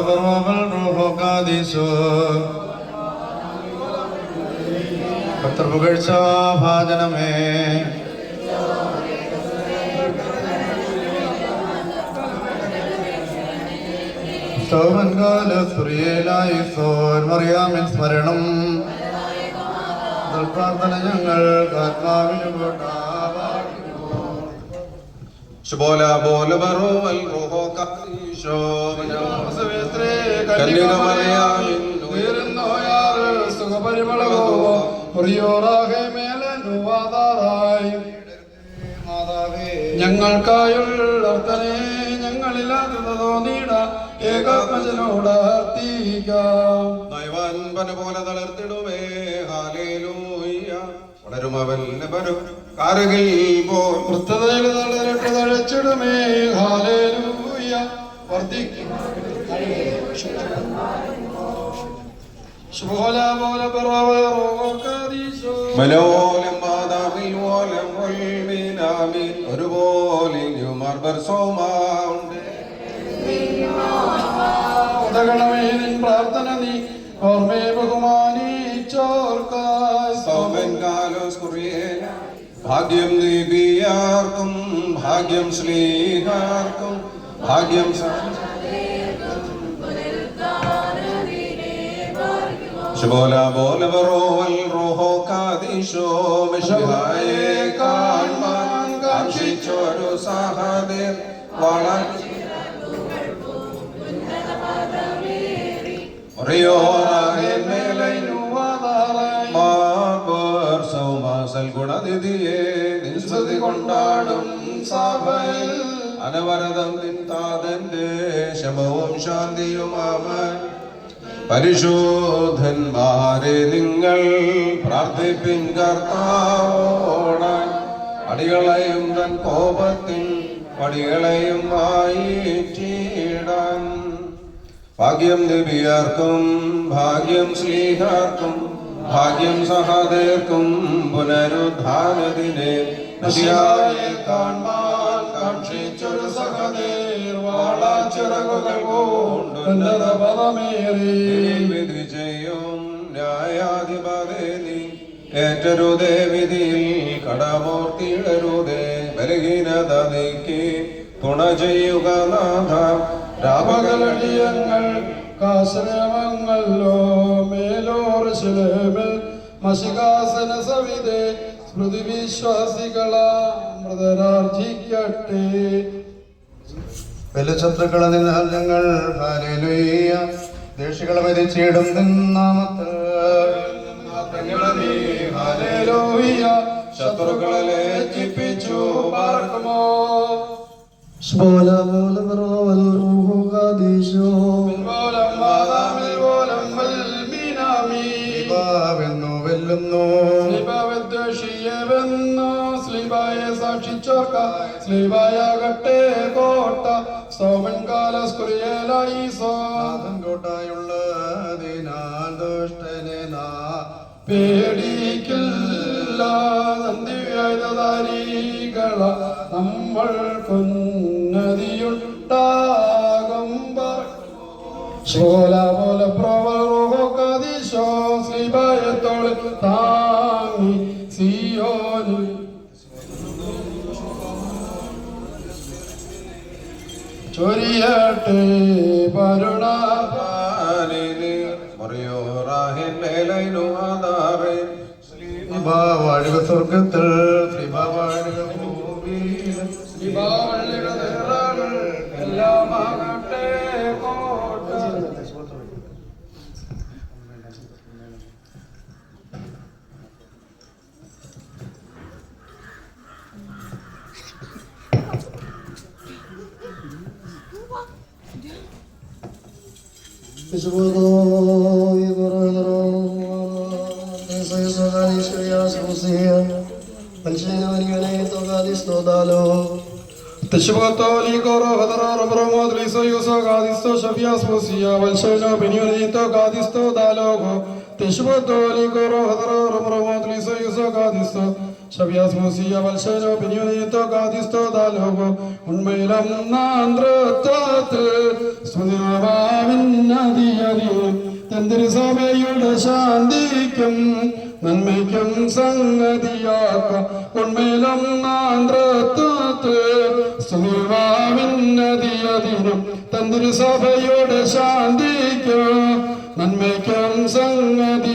Barwabal roho kadiso ഭക്തർ പുകഴ്ച ഭാജനമേ മറിയാമിൻ സ്മരണം. പ്രാർത്ഥന ഞങ്ങൾ ശുഭോല ബോല ബറോ അൽ റോഹോ മറിയാമിൻ ഞങ്ങൾക്കായുള്ളർത്തനെ ഞങ്ങളില്ലാത്തത് തോന്നിയിട ഏകാത്മജനോട് അർത്ഥിക്കാം നയവാൻ പന പോലെ തളർത്തിടുമേ ഹാലേലൂയ്യ വളരും അവൻ വരും കാരകിൽ പോ വൃത്തതയിൽ തളരട്ട് തഴച്ചിടുമേ ഹാലേലൂയ വർദ്ധിക്കും ഒരുപോലെ മാർബർ സോമാണ്ട് ഉദകണമേ നിൻ പ്രാർത്ഥന നീ. ഓർമ്മയെ സൗമൻ കുറിയേല ഭാഗ്യം ദീപിയാർക്കും ഭാഗ്യം ശ്ലീഹാർക്കും ഭാഗ്യം. ശുഭോല ബോല ബറോവൽ റോഹോ കാദിശോ മിശിഹായെ കാൺമാൻ കാക്ഷിച്ചൊരു സഹദേർ വളർ ഒറിയോറാകെ മേലൈനു മാർബർ സൗമാസൽ ഗുണനിധിയെ നിസ്മൃതി കൊണ്ടാടും സഭയിൽ. അനവരതം നിന്താതന്റെ ശമവും ശാന്തിയുമാവൻ പരിശോധന്മാരെ നിങ്ങൾ പ്രാർത്ഥിപ്പിൻ കർത്താവോട് അടികളെയും തൻ കോപത്തിൽ പടികളെയും വായിച്ചിടാൻ ഭാഗ്യം ദിവ്യാർക്കും ഭാഗ്യം ശ്രീഹാർക്കും ഭാഗ്യം സഹദേർക്കും പുനരുദ്ധാനദിനെ നശിയായെ കാണാൻ കാക്ഷിച്ചൊരു സഹദേർ വാളാച്ചിറകുകൾ കൊണ്ട് പദമേറി വിധി ചെയ്യും ന്യായാധിപതേ ഏറ്റരുതേ വിധിയിൽ കടമൂർത്തിയിടരുതേ ബലഹീനത തുണ ചെയ്യുക നാഥ രാമകലടിയങ്ങൾ കാശ്രമങ്ങളോ മേലോർ ശിലേമിൽ മഷികാസന സവിതേ സ്മൃതി വിശ്വാസികളാ മൃതരാർജിക്കട്ടെ. വെല്ലശത്രുക്കളെ നിന്നാൽ ഞങ്ങൾ ഹാലേലുയ്യ ദേഷികളെ മരിച്ചിടും നിന്നാമത്ത് ശത്രുക്കളെ ലജ്ജിപ്പിച്ചു പാർക്കുമോ? വെല്ലുന്നു സ്ലീബാവദ്വേഷിയെവെന്നു സ്ലീബായെ സാക്ഷിച്ചോർക്ക സ്ലീബായാകട്ടെ കോട്ട സോമൻ കാലസ്കുറിയലായി സോ. നാഥൻ കോട്ടായുള്ളതിനാൽ ദുഷ്ടനെ നാ പേടിക്കില്ല നന്ദിവേദധാരികള നമ്മൾ കുന്നതിയുണ്ടാകും ശോല പോലെ പ്രവറോകദിശോ ശ്രീഭയത്തോളിൽ താങ്ങി സിയോനിൽ. ചൊരിയട്ടെ പരുണ വാഴുക സ്വർഗത്തിൽ ശ്രീഭാവാഴുക ഭൂമിയിൽ ദീപാവലിയുടെ תשבתו ליקורו ודרור ברמות ליסויוסו גדיסטו שביאס מוסייה ולשונו בניוניתו גדיסטו דלוגו תשבתו ליקורו ודרור ברמות ליסויוסו גדיסטו ഷബിയാസ് മൂസിയ വത്സനോ ബിനിയോനിയത്തോ കാദിസ്തോ ദാലോകോ. ഉണ്മയിലം നാന്ത്രത്വത്തിൽ സ്തുതിമാവിന്നതിയറിയും തന്തിരി സഭയുടെ ശാന്തിക്കും നന്മയ്ക്കും സംഗതിയാക്ക. ഉണ്മയിലം നാന്ത്രത്വത്തിൽ സ്തുതിമാവിന്നതിയതിനും തന്തിരി സഭയുടെ ശാന്തിക്കും നന്മയ്ക്കും സംഗതിയാക്കാം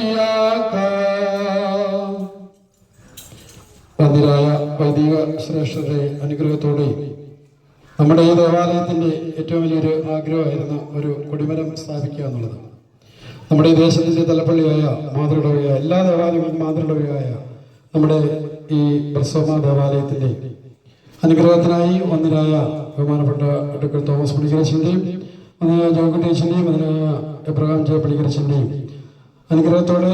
വൈദിക ശ്രേഷ്ഠരുടെ അനുഗ്രഹത്തോടെ നമ്മുടെ ഈ ദേവാലയത്തിന്റെ ഏറ്റവും വലിയൊരു ആഗ്രഹമായിരുന്നു ഒരു കൊടിമരം സ്ഥാപിക്കുക എന്നുള്ളത്. നമ്മുടെ ഈ ദേശത്തിന്റെ തലപ്പള്ളിയായ മാതൃടവയായ എല്ലാ ദേവാലയങ്ങളും മാതൃടവയായ നമ്മുടെ ഈ ബ്രസോമ ദേവാലയത്തിന്റെ അനുഗ്രഹത്തിനായി ഒന്നിനായ ബഹുമാനപ്പെട്ട ഡോക്ടർ തോമസ് പുളിക്കരച്ചിന്റെയും ഒന്നിനായ ജോക്കുട്ടേച്ചിന്റെയും അതിനായ എബ്രഹാം ജെ പുളിക്കരച്ചിന്റെയും അനുഗ്രഹത്തോടെ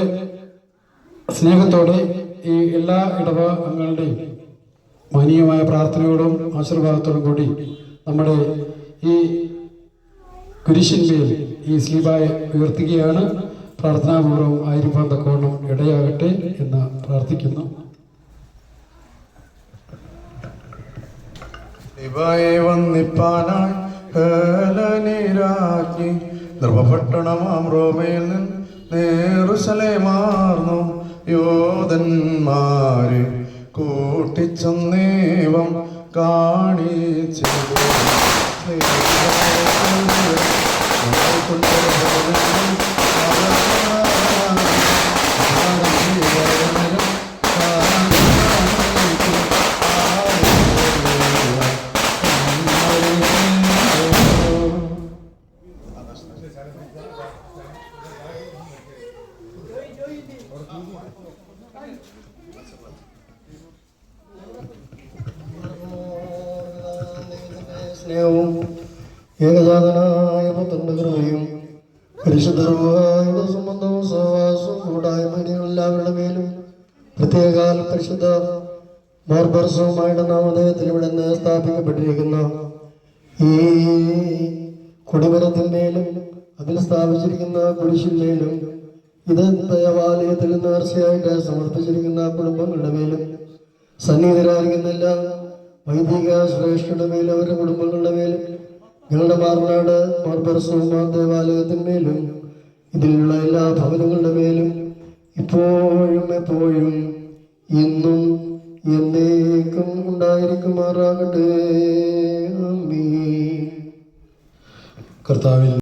സ്നേഹത്തോടെ ഈ എല്ലാ ഇടവ അംഗങ്ങളുടെയും മാനീയമായ പ്രാർത്ഥനയോടും ആശീർവാദത്തോടും കൂടി നമ്മുടെ ഈ കുരിശിന്മേൽ ഈ സ്ലീബായ ഉയർത്തുകയാണ്. പ്രാർത്ഥനാപൂർവം ആയിരിക്കാൻ തക്കവണ്ണം ഇടയാകട്ടെ എന്ന് പ്രാർത്ഥിക്കുന്നു. വന്നിപ്പാനായി നിന്ന് നേറുശലേമാർന്നു യോധന്മാരെ. കൂട്ടിച്ചെന്നേവം കാണിച്ചു സ്നേഹവും ഏകജാതനായ പുത്രന്റെ കൃപയും സംബന്ധവും സഹവാസവും കൂട്ടായ്മയും എല്ലാവരുടെ മേലും പരിശുദ്ധ മോർബർസവുമായിട്ട് നാമധേയത്തിൽ ഇവിടെ നിന്ന് സ്ഥാപിക്കപ്പെട്ടിരിക്കുന്ന ഈ കൊടിമരത്തിന്മേലും അതിൽ സ്ഥാപിച്ചിരിക്കുന്ന കുരിശിന്മേലും ഇത് ദേവാലയത്തിൽ നേർച്ചയായിട്ട് സമർപ്പിച്ചിരിക്കുന്ന കുടുംബങ്ങളുടെ മേലും സന്നിഹിതരായിരിക്കുന്ന എല്ലാ വൈദിക ശ്രേഷ്ഠയുടെ മേലും അവരുടെ കുടുംബങ്ങളുടെ മേലും ഞങ്ങളുടെ മാർനാട് മാർബർസോമ ദേവാലയത്തിന്മേലും ഇതിലുള്ള എല്ലാ ഭവനങ്ങളുടെ മേലും ഇപ്പോഴും എപ്പോഴും ഇന്നും എന്നേക്കും ഉണ്ടായിരിക്കുമാറാകട്ടെ. കർത്താവിൽ